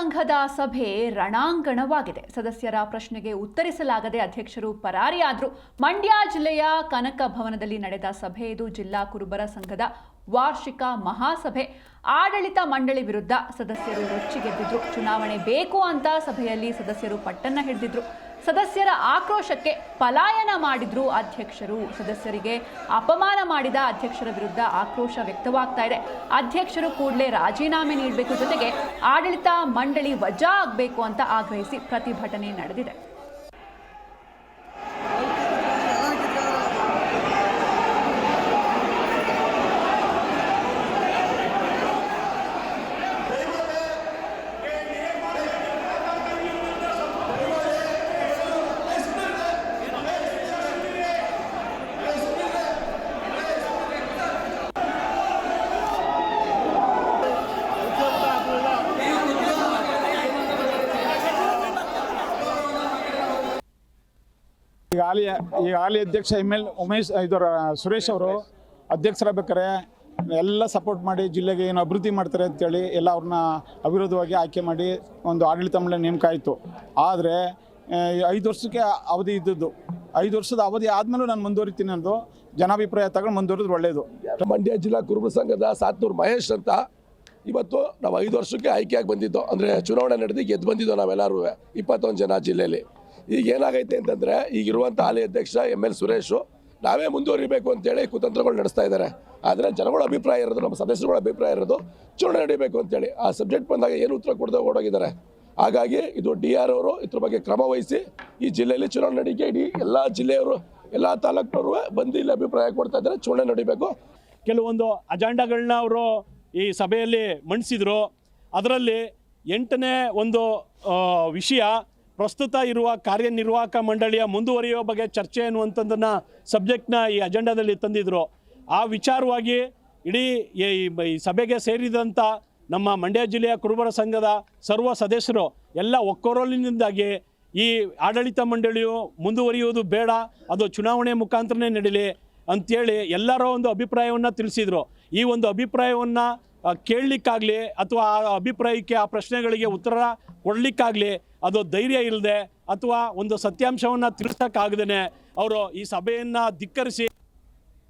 ಸಂಘದ ಸಭೆ ರಣಾಂಗಣವಾಗಿದೆ. ಸದಸ್ಯರ ಪ್ರಶ್ನೆಗೆ ಉತ್ತರಿಸಲಾಗದೆ ಅಧ್ಯಕ್ಷರು ಪರಾರಿಯಾದರು. ಮಂಡ್ಯ ಜಿಲ್ಲೆಯ ಕನಕ ಭವನದಲ್ಲಿ ನಡೆದ ಸಭೆ ಇದು ಜಿಲ್ಲಾ ಕುರುಬರ ಸಂಘದ ವಾರ್ಷಿಕ ಮಹಾಸಭೆ. ಆಡಳಿತ ಮಂಡಳಿ ವಿರುದ್ಧ ಸದಸ್ಯರು ರೊಚ್ಚಿಗೆದ್ದಿದ್ರು. ಚುನಾವಣೆ ಬೇಕು ಅಂತ ಸಭೆಯಲ್ಲಿ ಸದಸ್ಯರು ಪಟ್ಟನ್ನ ಹಿಡಿದಿದ್ರು. ಸದಸ್ಯರ ಆಕ್ರೋಶಕ್ಕೆ ಪಲಾಯನ ಮಾಡಿದ್ರು ಅಧ್ಯಕ್ಷರು. ಸದಸ್ಯರಿಗೆ ಅಪಮಾನ ಮಾಡಿದ ಅಧ್ಯಕ್ಷರ ವಿರುದ್ಧ ಆಕ್ರೋಶ ವ್ಯಕ್ತವಾಗ್ತಾ ಇದೆ. ಅಧ್ಯಕ್ಷರು ಕೂಡಲೇ ರಾಜೀನಾಮೆ ನೀಡಬೇಕು ಜೊತೆಗೆ ಆಡಳಿತ ಮಂಡಳಿ ವಜಾ ಆಗಬೇಕು ಅಂತ ಆಗ್ರಹಿಸಿ ಪ್ರತಿಭಟನೆ ನಡೆದಿದೆ. ಈಗ ಹಾಲಿ ಈಗ ಹಾಲಿ ಅಧ್ಯಕ್ಷ ಎಂ ಎಲ್ ಉಮೇಶ್ ಇದರ ಸುರೇಶ್ ಅವರು ಅಧ್ಯಕ್ಷರಾಗಬೇಕಾರೆ, ಎಲ್ಲ ಸಪೋರ್ಟ್ ಮಾಡಿ ಜಿಲ್ಲೆಗೆ ಏನು ಅಭಿವೃದ್ಧಿ ಮಾಡ್ತಾರೆ ಅಂತೇಳಿ ಎಲ್ಲ ಅವ್ರನ್ನ ಅವಿರೋಧವಾಗಿ ಆಯ್ಕೆ ಮಾಡಿ ಒಂದು ಆಡಳಿತ ಮಂಡಳಿ ನೇಮಕ ಆಯಿತು. ಆದರೆ ಐದು ವರ್ಷಕ್ಕೆ ಅವಧಿ ಇದ್ದದ್ದು. ಐದು ವರ್ಷದ ಅವಧಿ ಆದಮೇಲೂ ನಾನು ಮುಂದುವರಿತೀನಿ ಅನ್ನೋದು ಜನಾಭಿಪ್ರಾಯ ತಗೊಂಡು ಮುಂದುವರಿದ್ರೆ ಒಳ್ಳೆಯದು ಮಂಡ್ಯ ಜಿಲ್ಲಾ ಕುರುಬ ಸಂಘದ ಸಾತ್ನೂರು ಮಹೇಶ್ ಅಂತ ಇವತ್ತು ನಾವು ಐದು ವರ್ಷಕ್ಕೆ ಆಯ್ಕೆಯಾಗಿ ಬಂದಿದ್ದು. ಅಂದರೆ ಚುನಾವಣೆ ನಡೆದು ಗೆದ್ದು ಬಂದಿದ್ದೋ ನಾವೆಲ್ಲರೂ ಇಪ್ಪತ್ತೊಂದು ಜನ ಜಿಲ್ಲೆಯಲ್ಲಿ. ಈಗ ಏನಾಗೈತೆ ಅಂತಂದರೆ ಈಗಿರುವಂಥ ಹಾಲಿ ಅಧ್ಯಕ್ಷ ಎಂ ಎಲ್ ಸುರೇಶು, ನಾವೇ ಮುಂದುವರಿಬೇಕು ಅಂತೇಳಿ ಕುತಂತ್ರಗಳು ನಡೆಸ್ತಾ ಇದ್ದಾರೆ. ಆದರೆ ಜನಗಳ ಅಭಿಪ್ರಾಯ ಇರೋದು, ನಮ್ಮ ಸದಸ್ಯರುಗಳ ಅಭಿಪ್ರಾಯ ಇರೋದು ಚುನಾವಣೆ ನಡೀಬೇಕು ಅಂತೇಳಿ. ಆ ಸಬ್ಜೆಕ್ಟ್ ಬಂದಾಗ ಏನು ಉತ್ತರ ಕೊಡದೆ ಓಡೋಗಿದ್ದಾರೆ. ಹಾಗಾಗಿ ಇದು ಡಿ ಆರ್ ಅವರು ಇದ್ರ ಬಗ್ಗೆ ಕ್ರಮ ವಹಿಸಿ ಈ ಜಿಲ್ಲೆಯಲ್ಲಿ ಚುನಾವಣೆ ನಡೀಕೆ ಇಡೀ ಎಲ್ಲ ಜಿಲ್ಲೆಯವರು, ಎಲ್ಲ ತಾಲೂಕಿನವರು ಬಂದು ಇಲ್ಲಿ ಅಭಿಪ್ರಾಯ ಕೊಡ್ತಾ ಇದ್ದಾರೆ. ಚುನಾವಣೆ ನಡೀಬೇಕು. ಕೆಲವೊಂದು ಅಜೆಂಡಾಗಳನ್ನ ಅವರು ಈ ಸಭೆಯಲ್ಲಿ ಮಂಡಿಸಿದರು. ಅದರಲ್ಲಿ ಎಂಟನೇ ಒಂದು ವಿಷಯ ಪ್ರಸ್ತುತ ಇರುವ ಕಾರ್ಯನಿರ್ವಾಹಕ ಮಂಡಳಿಯ ಮುಂದುವರಿಯುವ ಬಗ್ಗೆ ಚರ್ಚೆ ಅನ್ನುವಂಥದ್ದನ್ನ ಸಬ್ಜೆಕ್ಟ್ನ ಈ ಅಜೆಂಡಾದಲ್ಲಿ ತಂದಿದ್ರು. ಆ ವಿಚಾರವಾಗಿ ಇಡೀ ಈ ಸಭೆಗೆ ಸೇರಿದಂಥ ನಮ್ಮ ಮಂಡ್ಯ ಜಿಲ್ಲೆಯ ಕುರುಬರ ಸಂಘದ ಸರ್ವ ಸದಸ್ಯರು ಎಲ್ಲ ಒಕ್ಕೊರಲಿನಿಂದಾಗಿ ಈ ಆಡಳಿತ ಮಂಡಳಿಯು ಮುಂದುವರಿಯುವುದು ಬೇಡ, ಅದು ಚುನಾವಣೆ ಮುಖಾಂತರನೇ ನಡೀಲಿ ಅಂಥೇಳಿ ಎಲ್ಲರ ಒಂದು ಅಭಿಪ್ರಾಯವನ್ನು ತಿಳಿಸಿದರು. ಈ ಒಂದು ಅಭಿಪ್ರಾಯವನ್ನು ಕೇಳಲಿಕ್ಕಾಗಲಿ ಅಥವಾ ಆ ಅಭಿಪ್ರಾಯಕ್ಕೆ ಆ ಪ್ರಶ್ನೆಗಳಿಗೆ ಉತ್ತರ ಕೊಡಲಿಕ್ಕಾಗಲಿ ಅದು ಧೈರ್ಯ ಇಲ್ಲದೆ ಅಥವಾ ಒಂದು ಸತ್ಯಾಂಶವನ್ನು ತಿಳಿಸೋಕ್ಕಾಗದೇ ಅವರು ಈ ಸಭೆಯನ್ನು ಧಿಕ್ಕರಿಸಿ